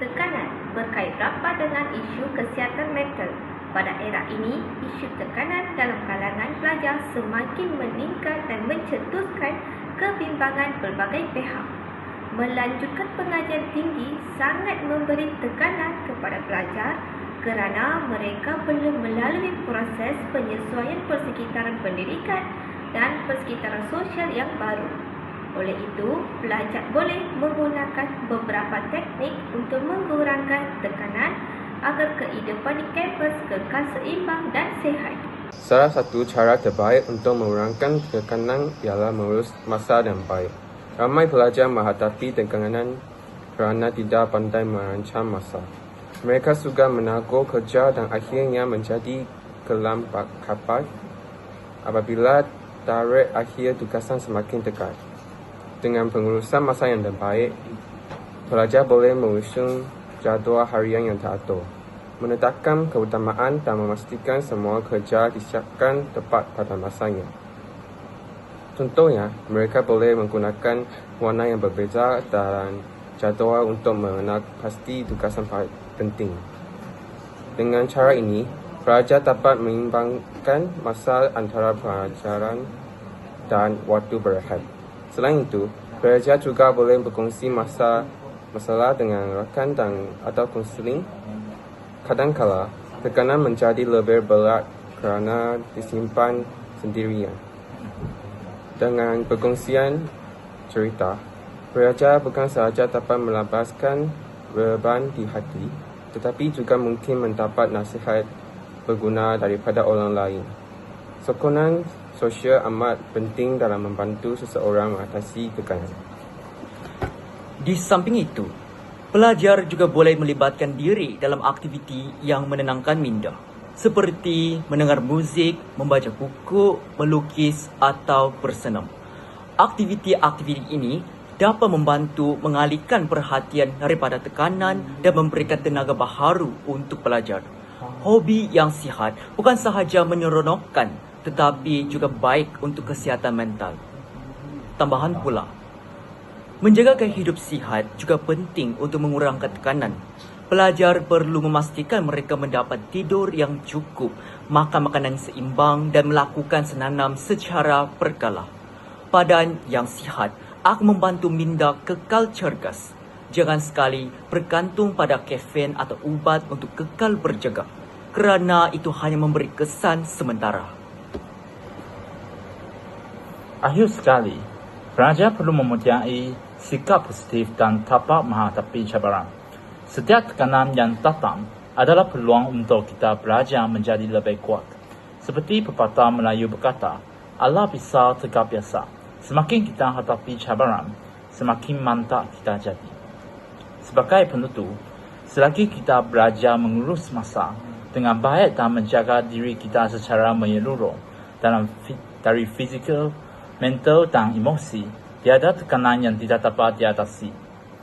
Tekanan berkait rapat dengan isu kesihatan mental. Pada era ini, isu tekanan dalam kalangan pelajar semakin meningkat dan mencetuskan kebimbangan pelbagai pihak. Melanjutkan pengajian tinggi sangat memberi tekanan kepada pelajar kerana mereka perlu melalui proses penyesuaian persekitaran pendidikan dan persekitaran sosial yang baru. Oleh itu, pelajar boleh menggunakan beberapa teknik untuk mengurangkan tekanan agar kehidupan di kampus kekal seimbang dan sihat. Salah satu cara terbaik untuk mengurangkan tekanan ialah mengurus masa dengan baik. Ramai pelajar menghadapi tekanan kerana tidak pandai merancang masa. Mereka suka menagur kerja dan akhirnya menjadi kelam kapal apabila tarikh akhir tugasan semakin dekat. Dengan pengurusan masa yang terbaik, pelajar boleh mengusung jadual harian yang teratur, menetapkan keutamaan dan memastikan semua kerja disiapkan tepat pada masanya. Contohnya, mereka boleh menggunakan warna yang berbeza dan jadual untuk mengenal pasti tugasan penting. Dengan cara ini, pelajar dapat mengimbangkan masa antara pelajaran dan waktu berehat. Selain itu, pelajar juga boleh berkongsi masa masalah dengan rakan dan atau konseling. Kadangkala, tekanan menjadi lebih berat kerana disimpan sendirian. Dengan perkongsian cerita, pelajar bukan sahaja dapat melabaskan beban di hati, tetapi juga mungkin mendapat nasihat berguna daripada orang lain. Sokongan sosial amat penting dalam membantu seseorang mengatasi tekanan. Di samping itu, pelajar juga boleh melibatkan diri dalam aktiviti yang menenangkan minda, seperti mendengar muzik, membaca buku, melukis atau bersenam. Aktiviti-aktiviti ini dapat membantu mengalihkan perhatian daripada tekanan dan memberikan tenaga baharu untuk pelajar. Hobi yang sihat bukan sahaja menyeronokkan tetapi juga baik untuk kesihatan mental. Tambahan pula, menjaga gaya hidup sihat juga penting untuk mengurangkan tekanan. Pelajar perlu memastikan mereka mendapat tidur yang cukup, makan makanan seimbang dan melakukan senanam secara berkala. Badan yang sihat akan membantu minda kekal cergas. Jangan sekali bergantung pada kafein atau ubat untuk kekal berjaga kerana itu hanya memberi kesan sementara. Akhir sekali, pelajar perlu mempunyai sikap positif dan tapak menghadapi cabaran. Setiap tekanan yang datang adalah peluang untuk kita belajar menjadi lebih kuat. Seperti pepatah Melayu berkata, Allah bisa tegak biasa. Semakin kita hadapi cabaran, semakin mantap kita jadi. Sebagai penutup, selagi kita belajar mengurus masa dengan baik dan menjaga diri kita secara menyeluruh dalam dari fizikal mental dan emosi, tiada tekanan yang tidak dapat diatasi.